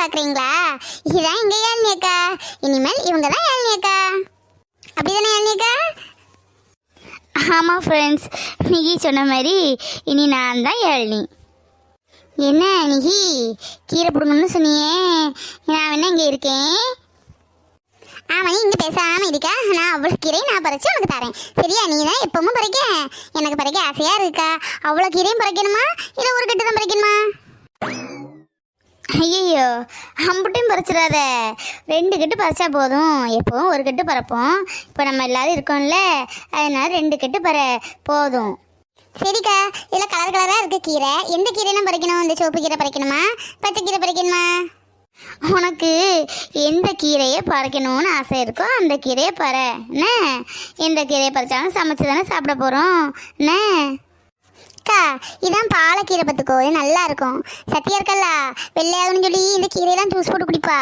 பாக்குறீங்களா? இதுதான் எங்க ஏழ்னி அக்கா. இனிமேல் இவங்க தான் ஏழ்னி அக்கா. அப்படிதானே ஏழ்னி அக்கா? ஆமாம் ஃப்ரெண்ட்ஸ் நிகி சொன்ன மாதிரி இனி நான் தான் ஏழ்னி என்ன நிகி? கீரை பிடுங்கணும்னு சொன்னியே. நான் என்ன இங்க இருக்கேன். ஆமா நீ இங்க பேசாம இருக்க. நான் அவ்வளவு கீரையும் நான் பறிச்சு உனக்கு தரேன். சரியா? நீ தான் எப்பவும் பறிக்க. எனக்கு பறிக்க ஆசையா இருக்கா? அவ்வளவு கீரையும் பறிக்கணுமா? இல்ல ஒரு கட்டு தான் பறிக்கணுமா? ஐயோ அம்புட்டையும் பறிச்சிடாத. ரெண்டு கட்டு பறிச்சா போதும். எப்பவும் ஒரு கட்டு பறப்போம். இப்போ நம்ம எல்லாரும் இருக்கோம்ல அதனால ரெண்டு கட்டு பற போதும். சரிக்கா இதுல கலர் கலராக இருக்குது கீரை. எந்த கீரையெல்லாம் பறிக்கணும்? இந்த சிவப்பு கீரை பறிக்கணுமா? பச்சை கீரை பறிக்கணுமா? உனக்கு எந்த கீரையை பறிக்கணும்னு ஆசை இருக்கோ அந்த கீரையை பற. என்ன? எந்த கீரையை பறிச்சாலும் சமைச்சு தானே சாப்பிட போகிறோம் என்ன? அக்கா இதான் பாலக்கீரை பத்துக்கோ இது நல்லா இருக்கும் சத்தியா இருக்கல்ல வெள்ளையாகணும்னு சொல்லி இந்த கீரையெல்லாம் ஜூஸ் போட்டு குடிப்பா.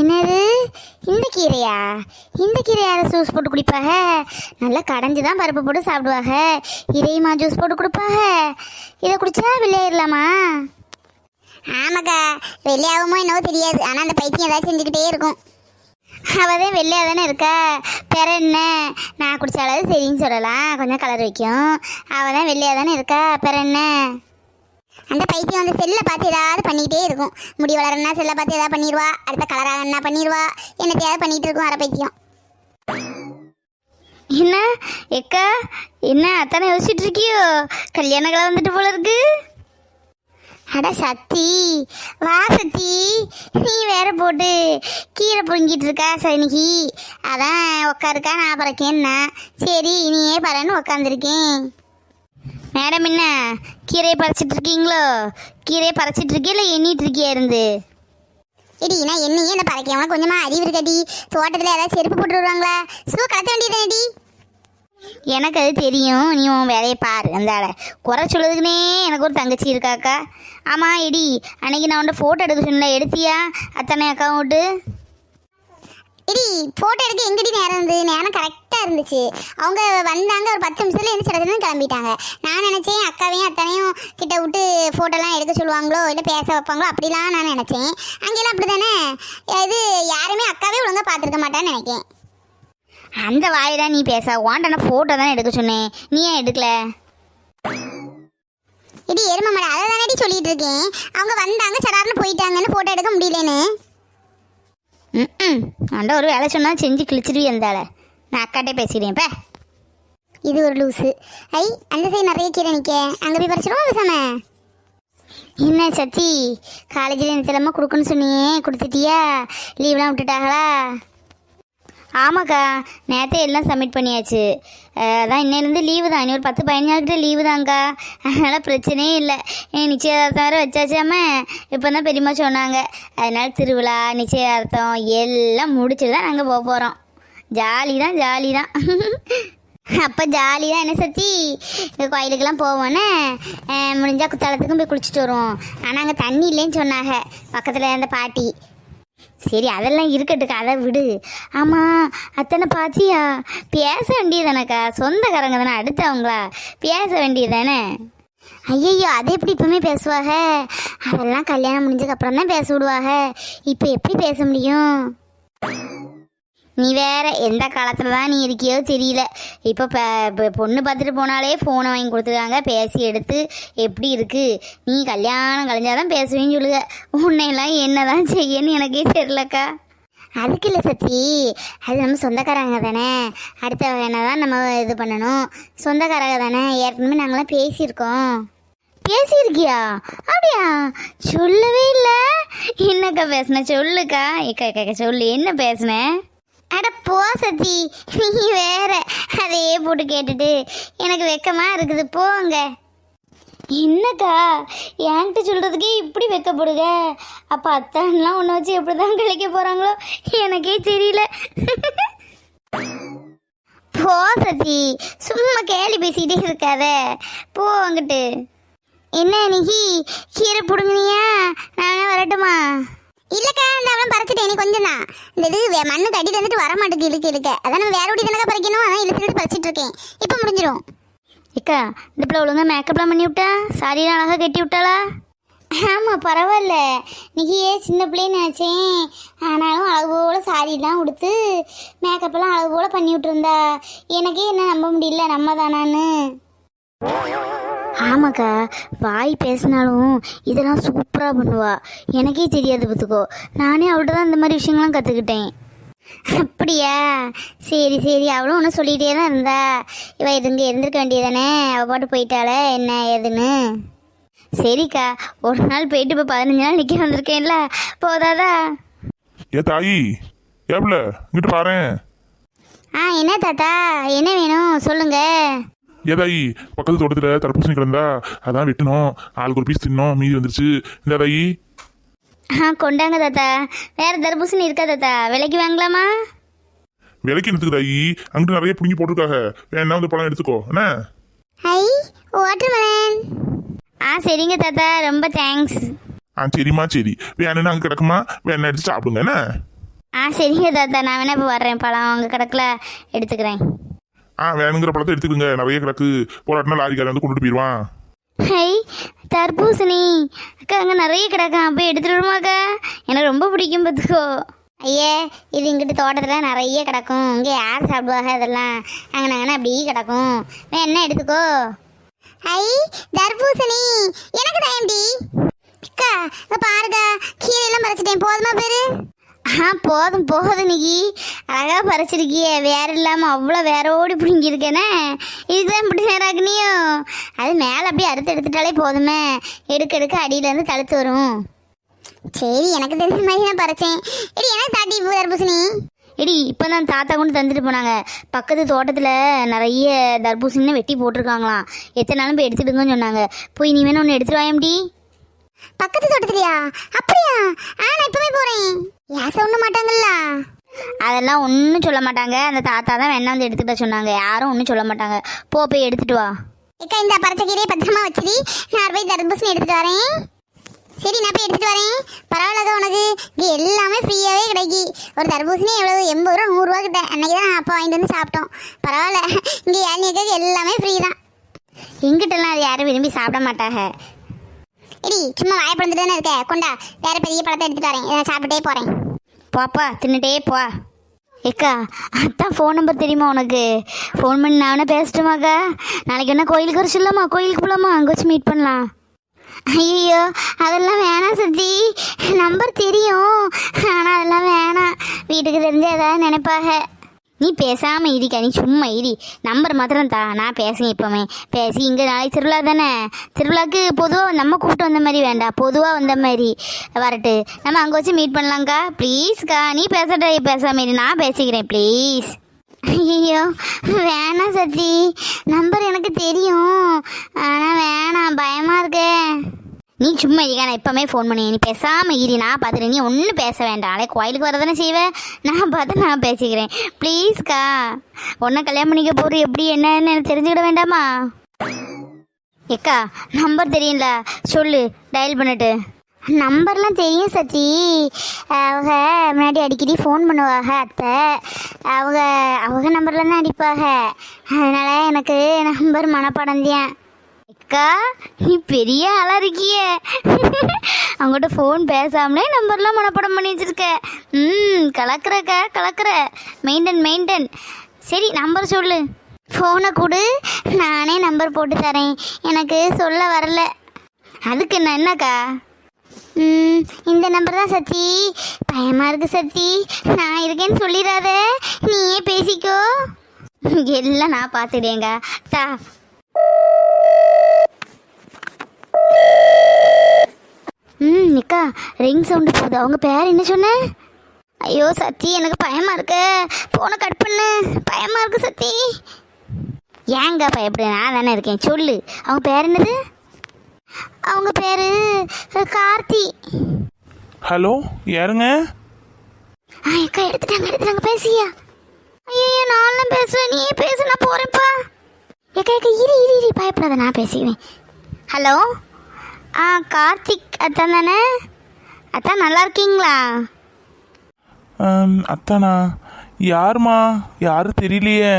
என்னது? இந்த கீரையா? இந்த கீரை யாரை ஜூஸ் போட்டு குடிப்பாக நல்லா கடைஞ்சி தான் பருப்பு போட்டு சாப்பிடுவாங்க இதையுமா ஜூஸ் போட்டு கொடுப்பாக இதை குடிச்சா விளையாடலாமா ஆமாக்கா வெள்ளையாகுமோ என்னவோ தெரியாது. ஆனால் அந்த பைத்தியம் ஏதாவது செஞ்சுக்கிட்டே இருக்கும். அவதான் வெள்ளையாக தானே இருக்கா? பெற என்ன? நான் குடித்தாலும் சரின்னு சொல்லலாம். கொஞ்சம் கலர் வைக்கும். அவள் தான் வெள்ளையாக தானே இருக்கா? பெற என்ன? அந்த பைத்தியம் வந்து செல்லை பார்த்து ஏதாவது பண்ணிக்கிட்டே இருக்கும். முடி வளரன்னா செல்லை பார்த்து ஏதாவது பண்ணிடுவா. அடுத்த கலராக என்ன பண்ணிடுவா. என்னத்தையாவது பண்ணிட்டு இருக்கும் அரை பைத்தியம். என்ன? எக்கா என்ன அத்தானே யோசிச்சுட்டு இருக்கியோ? கல்யாண கலை வந்துட்டு போல இருக்கு. அட சத்தி வா சத்தி. நீ வேற போட்டு கீரை பொங்கிட்டு இருக்கா சனிக்கு. அதான் உக்காருக்கா நான் பறக்கேன்னா சரி நீயே பறன்னு உக்காந்துருக்கேன். மேடம் என்ன கீரையை பறிச்சிட்டு இருக்கீங்களோ? கீரையை பறிச்சிட்டு இருக்கே இல்லை எண்ணிட்டு இருக்கியா இருந்து? இடி நான் என்னையே என்ன பறக்கேன். உனக்கு கொஞ்சமா அறிவு இருக்கடி. தோட்டத்தில் ஏதாவது செருப்பு போட்டுருவாங்களா? சூ கலத்த வேண்டியதுடி எனக்கு அது தெரியும். நீ உன் வேலையை பாரு. அந்தால குறை சொல்லுதுக்குனே எனக்கு ஒரு தங்கச்சி இருக்காக்கா. ஆமாம் இடி. அன்னைக்கு நான் உன்ட்ட ஃபோட்டோ எடுக்க சொன்ன எடுத்தியா? அத்தனை அக்கௌண்ட்டு இடி ஃபோட்டோ எடுக்க எங்கடி நேரம் இருந்து நேரம் கரெக்டாக இருந்துச்சு. அவங்க வந்தாங்க ஒரு பத்து நிமிஷத்தில் எந்த சடச்சுன்னு கிளம்பிட்டாங்க. நான் நினச்சேன் அக்காவையும் அத்தனையும் கிட்ட விட்டு ஃபோட்டோலாம் எடுக்க சொல்லுவாங்களோ இல்லை பேச வைப்பாங்களோ அப்படிலாம் நான் நினச்சேன். அங்கெல்லாம் அப்படி தானே இது யாருமே அக்காவே ஒழுங்காக பார்த்துருக்க மாட்டான்னு நினைக்கிறேன் அந்த வாயை தான் நீ பேச. நான் ஃபோட்டோ தானே எடுக்க சொன்னேன். நீ ஏன் எடுக்கல? இடி எரும மாடு அதை தானடி சொல்லிட்டு இருக்கேன். அவங்க வந்தாங்க சடார்னு போயிட்டாங்கன்னு ஃபோட்டோ எடுக்க முடியலன்னு. ம் அந்த ஒரு வேலை சொன்னால் செஞ்சு கிழிச்சிடுவி அந்தால நான் அக்காட்டே பேசிக்கிறேன் இப்போ இது ஒரு லூஸு ஐ அந்த சைடு நிறைய கீரை நிற்க அங்கே போய் பறிச்சிடுவோம் பேசாம? என்ன சத்தி? காலேஜில் எனக்கு திறமை கொடுக்குன்னு சொன்னியே. கொடுத்துட்டியா? லீவ்லாம் விட்டுட்டாங்களா? ஆமாக்கா நேற்றே எல்லாம் சப்மிட் பண்ணியாச்சு. அதான் இன்னிலேருந்து லீவு தான். இனி ஒரு பத்து பதினஞ்சு நாள்கிட்ட லீவு தான்க்கா. அதனால் பிரச்சனையே இல்லை. நிச்சயதார்த்தம் வேறு வச்சாச்சாம இப்போ தான் பெரியம்மா சொன்னாங்க. அதனால் திருவிழா நிச்சயதார்த்தம் எல்லாம் முடிச்சுட்டு தான் நாங்கள் போக போகிறோம் ஜாலி தான் ஜாலி தான் அப்போ ஜாலி தான் என்ன சத்தி? கோயிலுக்கெல்லாம் போவோன்னே முடிஞ்சால் குத்தாலத்துக்கும் போய் குளிச்சுட்டு வருவோம். ஆனால் அங்கே தண்ணி இல்லைன்னு சொன்னாங்க. பக்கத்தில் அந்த பாட்டி. சரி அதெல்லாம் இருக்கட்டுக்கா அதை விடு. ஆமாம் அத்தனை பாத்தியா? பேச வேண்டியதானக்கா சொந்தக்காரங்க தானே அடுத்தவங்களா? பேச வேண்டியதானே ஐயையோ அதை எப்படி இப்பவுமே பேசுவாக? அதெல்லாம் கல்யாணம் முடிஞ்சதுக்கப்புறம் தான் பேச விடுவாங்க இப்போ எப்படி பேச முடியும்? நீ வேற எந்த காலத்தில் தான் நீ இருக்கியோ தெரியல. இப்போ இப்போ பொண்ணு பார்த்துட்டு போனாலே ஃபோனை வாங்கி கொடுத்துருக்காங்க. பேசி எடுத்து எப்படி இருக்குது நீ கல்யாணம் கலைஞ்சாதான் பேசுவேன்னு சொல்லுங்க உன்னையெல்லாம் என்னதான் செய்யன்னு எனக்கே தெரிலக்கா அதுக்கு இல்லை சத்தி. அது நம்ம சொந்தக்காரங்க தானே. அடுத்த வேணா தான் நம்ம இது பண்ணணும். சொந்தக்காரங்க தானே. ஏற்கனவே நாங்களாம் பேசியிருக்கோம். பேசியிருக்கியா? அப்படியா? சொல்லவே இல்லை. என்னக்கா பேசுனேன் சொல்லுக்கா. இக்கா இக்கா சொல்லு. என்ன பேசுனேன் அட போ சத்தி. நீ வேற. அதையே போட்டு கேட்டுட்டு. எனக்கு வெக்கமா இருக்குது. போங்க. என்னக்கா? என்கிட்ட சொல்றதுக்கே இப்படி வெக்கப்படுங்க அப்ப அத்தான்லாம் ஒன்று வச்சு எப்படி தான் கழிக்க போறாங்களோ? எனக்கே தெரியல. போ சத்தி. சும்மா கேலி பேசிக்கிட்டே இருக்காத. போ அங்கிட்டு. என்ன நிகி கீரை பிடுங்கினியா? நானே வரட்டுமா? இல்லக்கா இந்த அவன் பறிச்சிட்டேன் நீ கொஞ்சம் தான். இந்த இது வே- மண்ணுக்கு அடி வந்துட்டு வர மாட்டேங்குது இழுக்க இழுக்க. அதான் நம்ம வேற ஒடி தானக்கா பறிக்கணும் அதான் இழுத்துட்டு பறிச்சிட்டு இருக்கேன். இப்போ முடிஞ்சிடும் இக்கா இந்த பிள்ளை ஒழுங்கா மேக்கப்லாம் பண்ணி விட்டா? சாரியெல்லாம் அழகாக கட்டி விட்டாளா? ஆமாம் பரவாயில்ல. இன்னைக்கு சின்ன பிள்ளைன்னு நினச்சேன். ஆனாலும் அழகு போல் சாரிலாம் உடுத்து மேக்கப்லாம் அழகு போல் பண்ணி விட்டுருந்தா. எனக்கே என்ன நம்ப முடியல நம்ம தானான்னு. ஆமாக்கா வாய் பேசினாலும் இதெல்லாம் சூப்பராக பண்ணுவா. எனக்கே தெரியாது பார்த்துக்கோ. நானே அவள்கிட்ட தான் இந்த மாதிரி விஷயங்கள்லாம் கற்றுக்கிட்டேன் அப்படியா? சரி சரி. அவளும் ஒன்றும் சொல்லிகிட்டே தான் இருந்தா. இவ இருங்க இருந்திருக்க வேண்டியதானே? அவள் பாட்டு போயிட்டாளே. என்ன ஏதுன்னு? சரிக்கா. ஒரு நாள் போயிட்டு இப்போ பதினஞ்சு நாள் நிற்க வந்திருக்கேன்ல. போதாதா? ஏ தாயி. ஏப்ல இங்கிட்டு பாரேன். ஆ என்ன தாத்தா? என்ன வேணும்? சொல்லுங்க. ஏ தாயி பக்கத்து தோட்டத்தில் தர்பூசணி கிடந்தா அதான் வெட்டணும் ஆளுக்கு ஒரு பீஸ் தின்னோம். மீதி வந்துருச்சு. இந்த தாயி ஆ கொண்டாங்க தாத்தா. வேற தர்பூசணி இருக்கா தாத்தா? விலைக்கு வாங்கலாமா? விலைக்கு எடுத்துக்கு தாயி? அங்கிட்டு நிறைய பிடுங்கி போட்டிருக்காங்க. வேணா வந்து பழம் எடுத்துக்கோ. என்ன? ஐ வாட்டர்மெலன் ஆ சரிங்க தாத்தா. ரொம்ப தேங்க்ஸ் ஆ சரிம்மா சரி. வேணும்னா அங்கே கிடக்குமா? வேணா எடுத்து சாப்பிடுங்க. என்ன? ஆ சரிங்க தாத்தா. நான் வேணா இப்போ வர்றேன். பழம் அங்கே கிடக்கல. எடுத்துக்கிறேன். ஆ வேணுங்கிற பழத்தை எடுத்துக்கோங்க. நிறைய கிடக்கு போராட்டினா லாரிக்காரன் வந்து கொண்டுட்டு போயிடுவான் ஹை தர்பூசணி. அக்கா அங்கே நிறைய கிடக்கான் போய் எடுத்துட்டு வருமாக்கா எனக்கு ரொம்ப பிடிக்கும் பார்த்துக்கோ. ஐயே இது இங்கிட்டு தோட்டத்தில் நிறைய கிடக்கும். இங்கே யார் சாப்பிடுவாங்க இதெல்லாம் அங்கே நாங்கள் அப்படியே கிடக்கும். என்ன எடுத்துக்கோ? ஐ தர்பூசணி. எனக்கு தான் எப்படி? அக்கா பாருக்கா. கீழே எல்லாம் பறிச்சிட்டேன். போதுமா பேரு? ஆ போதும் போதும் நிக்கி அழகா பறிச்சிருக்கியே வேற இல்லாமல் அவ்வளோ வேற ஓடி பிடிங்கிருக்கேனே இதுதான் இப்படி நேராக்குனியோ அது மேலே அப்படியே அறுத்து எடுத்துட்டாலே போதுமே. எடுக்க எடுக்க அடியிலேருந்து தழுத்து வரும். சரி எனக்கு தெரிஞ்ச மாதிரி நான் பறிச்சேன். இடி எனக்கு தாட்டி பூ தர்பூசணி? இடி இப்போ தான் தாத்தா கொண்டு தந்துட்டு போனாங்க. பக்கத்து தோட்டத்தில் நிறைய தர்பூசணின்னு வெட்டி போட்டிருக்காங்களாம். எத்தனை நாளும் போய் எடுத்துடுங்கன்னு சொன்னாங்க. போய் நீ வேணும் ஒன்று எடுத்துட்டு வாயம்டி. பக்கத்து தோட்டத்துலயா? அப்படியா? ஆ நான் இப்பவே போகிறேன் யாச ஒண்ணு மாட்டாங்கல்ல? அதெல்லாம் ஒன்றும் சொல்ல மாட்டாங்க. அந்த தாத்தா தான் வேணா வந்து எடுத்துக்கிட்ட சொன்னாங்க. யாரும் ஒன்றும் சொல்ல மாட்டாங்க. போ போய் எடுத்துட்டு வா. அக்கா இந்த பறிச்ச கீரையை பத்திரமா வச்சிரு நான் போய் தர்பூசணி எடுத்துட்டு வரேன். சரி நான் போய் எடுத்துட்டு வரேன். பரவாயில்லக்கா உனக்கு. இங்கே எல்லாமே ஃப்ரீயாகவே கிடைக்கி. ஒரு தர்பூசணி எவ்வளவு? எண்பது ரூபா நூறுரூவா கிட்ட. அன்னைக்கு தான் அப்பா வாங்கிட்டு வந்து சாப்பிட்டோம். பரவாயில்ல. இங்கே ஏழ்நீக்காக்கு எல்லாமே ஃப்ரீ தான். எங்கிட்டலாம் அது யாரும் விரும்பி சாப்பிட மாட்டாங்க. எடி சும்மா வாயப்பழந்துட்டு தானே இருக்க? கொண்டா வேற பெரிய பழத்தை எடுத்துட்டு வரேன். சாப்பிட்டே போறேன். போப்பா தின்னுட்டே போ. ஏக்கா அதான் ஃபோன் நம்பர் தெரியுமா உனக்கு? ஃபோன் பண்ணி நான் வேணா பேசட்டுமாக்கா நாளைக்கு என்ன கோயிலுக்கு வர சொல்லாமா கோயிலுக்கு போகலாமா அங்கே வச்சு மீட் பண்ணலாம். ஐயோ அதெல்லாம் வேணாம் சத்தி நம்பர் தெரியும். ஆனால் அதெல்லாம் வேணாம். வீட்டுக்கு தெரிஞ்ச ஏதாவது நினைப்பாக. நீ பேசாமல் இரிக்கா நீ சும்மா இரு. நம்பர் மாத்திரம் தா நான் பேசுங்க இப்போமே பேசி இங்கே நாளைக்கு திருவிழா தானே? திருவிழாக்கு பொதுவாக நம்ம கூப்பிட்டு வந்த மாதிரி வேண்டாம் பொதுவாக வந்த மாதிரி வரட்டு. நம்ம அங்கே வச்சு மீட் பண்ணலாங்க்கா ப்ளீஸ்க்கா நீ பேசட்ட பேசாம இரு. நான் பேசிக்கிறேன் ப்ளீஸ் ஐயோ வேணாம் சத்தி. நம்பர் எனக்கு தெரியும். ஆனால் வேணாம் பயமாக இருக்கே. நீ சும்மா இருக்கா நான் இப்போமே ஃபோன் பண்ணி நீ பேசாமல் இரு நான் பார்த்துட்டு நீ ஒன்றும் பேச வேண்டாம். நாளை கோயிலுக்கு வரதானே செய்வேன் நான் பார்த்து நான் பேசிக்கிறேன். ப்ளீஸ்க்கா ஒன்றை கல்யாணம் பண்ணிக்க போகிறது எப்படி என்னன்னு எனக்கு தெரிஞ்சுக்கிட வேண்டாமா? ஏக்கா நம்பர் தெரியும்ல. சொல்லு டயல் பண்ணிட்டு. நம்பர்லாம் தெரியும் சச்சி அவங்க முன்னாடி அடிக்கடி ஃபோன் பண்ணுவாங்க அத்தை. அவங்க அவங்க நம்பர்லாம் தான் அடிப்பாங்க. அதனால் எனக்கு நம்பர் மனப்பாடம் தான். அக்கா நீ பெரிய ஆளாக இருக்கியே. அவங்ககிட்ட ஃபோன் பேசாமலே நம்பர்லாம் மனப்படம் பண்ணி வச்சிருக்க. ம் கலக்குறக்கா கலக்குற. Maintain maintain. சரி நம்பர் சொல்லு. ஃபோனை கொடு. நானே நம்பர் போட்டு தரேன். எனக்கு சொல்ல வரல. அதுக்கு என்ன என்னக்கா? ம் இந்த நம்பர் தான் சத்தி. பயமாக இருக்கு சத்தி. நான் இருக்கேன்னு சொல்லிடாத. நீயே பேசிக்கோ. எல்லாம் நான் பார்த்துடேங்க தா ம் நிக்கா ரிங் சவுண்டு போகுது. அவங்க பேர் என்ன சொன்ன? ஐயோ சத்தி எனக்கு பயமா இருக்கு. போனை கட் பண்ணு. பயமா இருக்கு சத்தி. ஏங்க பயப்படு நான் தானே இருக்கேன். சொல்லு. அவங்க பேர் என்னது? அவங்க பேரு கார்த்தி. ஹலோ யாருங்க? ஆ அக்கா எடுத்துட்டாங்க எடுத்துட்டாங்க பேசியா. ஐயோ நான்லாம் பேசுவேன் நீ பேசு நான் போறேன்ப்பா. ஏக்கா ஏக்கா இரு இரு இரு. பயப்படாத நான் பேசிக்குவேன். ஹலோ? ஆ கார்த்திக் அத்தான் தானே? அத்தான் நல்லா இருக்கீங்களா? அத்தானா? யாருமா? யாரும் தெரியலையே.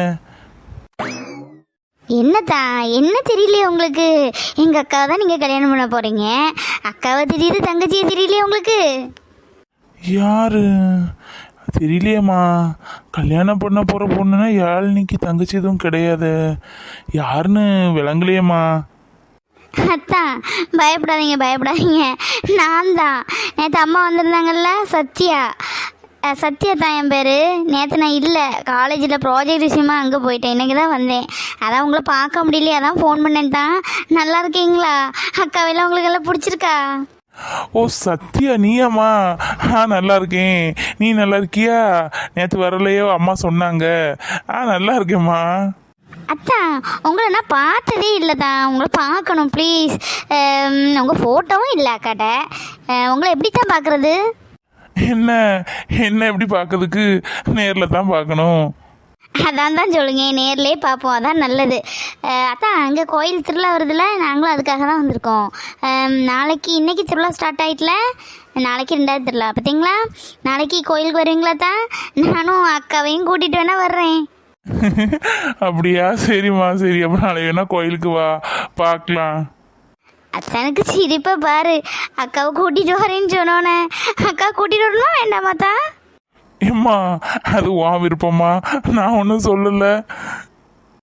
என்னத்தா என்ன தெரியலையே உங்களுக்கு? எங்கள் அக்கா தான் நீங்கள் கல்யாணம் பண்ண போகிறீங்க அக்காவை தெரியுது தங்கச்சியை தெரியலையே உங்களுக்கு? யாரு? தெரியலையேம்மா. கல்யாணம் பண்ண போகிற பொண்ணுன்னா யாழ்னிக்கு தங்கச்சி எதுவும் கிடையாது. யாருன்னு விளங்கலையேம்மா. அத்தான் பயப்படாதீங்க பயப்படாதீங்க. நான் தான். நேற்று அம்மா வந்திருந்தாங்கல்ல சத்யா. சத்யா தான் என் பேர். நேற்று நான் இல்லை. காலேஜில் ப்ராஜெக்ட் விஷயமா அங்கே போயிட்டேன். இன்றைக்கி தான் வந்தேன். அதான் உங்களை பார்க்க முடியலையே. அதான் ஃபோன் பண்ணேன் தான். நல்லா இருக்கீங்களா? அக்காவெல்லாம் உங்களுக்கு எல்லாம் பிடிச்சிருக்கா? ஓ சத்யா நீயாம்மா? ஆ நல்லா இருக்கேன். நீ நல்லா இருக்கியா? நேற்று வரலையோ அம்மா சொன்னாங்க. ஆ நல்லா இருக்கேம்மா. அத்தா உங்களை நான் பார்த்ததே இல்லை தான் உங்களை பார்க்கணும் ப்ளீஸ் உங்கள் ஃபோட்டோவும் இல்லை அக்காட்ட. உங்களை எப்படி தான் பார்க்குறது? என்ன? என்ன எப்படி பார்க்கறதுக்கு? நேரில் தான் பார்க்கணும். அதான் தான் சொல்லுங்க நேர்லயே பார்ப்போம். அதான் நல்லது. அதான் அங்கே கோயில் திருவிழா வருதுல்ல நாங்களும் அதுக்காக தான் வந்திருக்கோம். நாளைக்கு இன்னைக்கு திருவிழா ஸ்டார்ட் ஆயிட்டுல? நாளைக்கு ரெண்டாவது திருவிழா. பார்த்தீங்களா நாளைக்கு கோயிலுக்கு வருவீங்களா தான் நானும் அக்காவையும் கூட்டிகிட்டு வேணா வர்றேன். அப்படியா? சரிம்மா சரி. அப்போ நாளைக்கு வேணா கோயிலுக்கு வா. பார்க்கலாம். அத்தனுக்கு சிரிப்பை பாரு. அக்காவை கூட்டிகிட்டு வரேன்னு சொன்னோன்னே அக்கா கூட்டிகிட்டு வரணுமா வேண்டாமா தான் ஏம்மா அது உன் விருப்பம்மா. நான் ஒன்றும் சொல்லலை.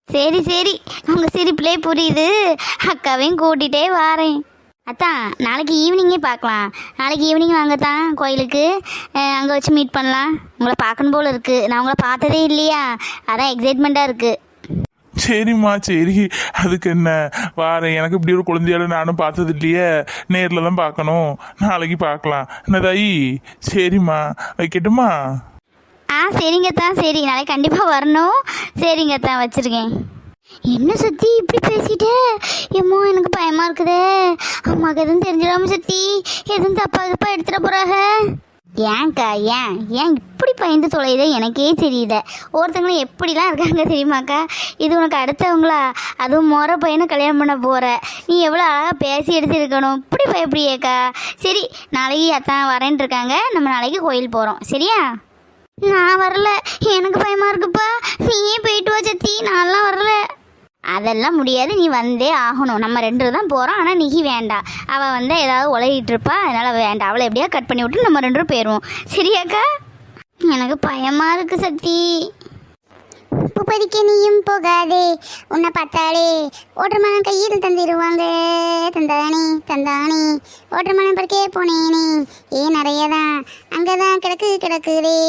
சரி சரி. உங்கள் சிரிப்புலே புரியுது. அக்காவையும் கூட்டிகிட்டே வாரேன். அத்தான் நாளைக்கு ஈவினிங்கே பார்க்கலாம். நாளைக்கு ஈவினிங் வாங்க தான் கோயிலுக்கு அங்கே வச்சு மீட் பண்ணலாம். உங்களை பார்க்கணும் போல் இருக்குது நான் உங்களை பார்த்ததே இல்லையா? அதான் எக்ஸைட்மெண்ட்டாக இருக்குது சரிம்மா சரி. அதுக்கு என்ன? வாரேன். எனக்கு இப்படி ஒரு குழந்தையால நானும் பார்த்தது இல்லையே. நேரில் தான் பார்க்கணும். நாளைக்கு பார்க்கலாம். என்னதாயி சரிம்மா. வைக்கட்டுமா? ஆ சரிங்க தான் சரி நாளைக்கு கண்டிப்பாக வரணும். சரிங்க தான் வச்சுருக்கேன். என்ன சுத்தி இப்படி பேசிட்டே? ஏமோ எனக்கு பயமா இருக்குதே. அம்மாவுக்கு எதுவும் தெரிஞ்சிடாம சுத்தி. எதுவும் தப்பா தப்பா எடுத்துட போறாங்க ஏன்க்கா ஏன்? ஏன் இப்படி பயந்து தொலையுதே எனக்கே தெரியல. ஒருத்தங்களும் எப்படிலாம் இருக்காங்க தெரியுமாக்கா? இது உனக்கு அடுத்தவங்களா? அதுவும் முறை பையனை கல்யாணம் பண்ண போகிற நீ எவ்வளோ அழகாக பேசி எடுத்துருக்கணும். இப்படி பயப்படியேக்கா சரி நாளைக்கு அத்தான் வரேன் இருக்காங்க. நம்ம நாளைக்கு கோயில் போகிறோம் சரியா? நான் வரல. எனக்கு பயமா இருக்குப்பா. நீயே போயிட்டு வா சத்தி. நான்லாம் வரல. அதெல்லாம் முடியாது. நீ வந்தே ஆகணும். நம்ம ரெண்டு தான் போகிறோம் ஆனால் நிகி வேண்டாம் அவள் வந்து ஏதாவது உலகிட்டு இருப்பா. அதனால் வேண்டாம் அவளை எப்படியா கட் பண்ணி விட்டு நம்ம ரெண்டு பேரும் போயிடுவோம். சரியாக்கா? எனக்கு பயமாக இருக்குது சக்தி பூப்பதிக்கு நீயும் போகாதே. உன்னை பார்த்தாலே ஓட்டர்மனம் கையில் தந்திருவாங்க. தந்தானே தந்தானே. ஓட்டர்மனம் பிறக்கே போனேனே. ஏன் நிறையதான் அங்கதான் கிடக்கு கிடக்குதே.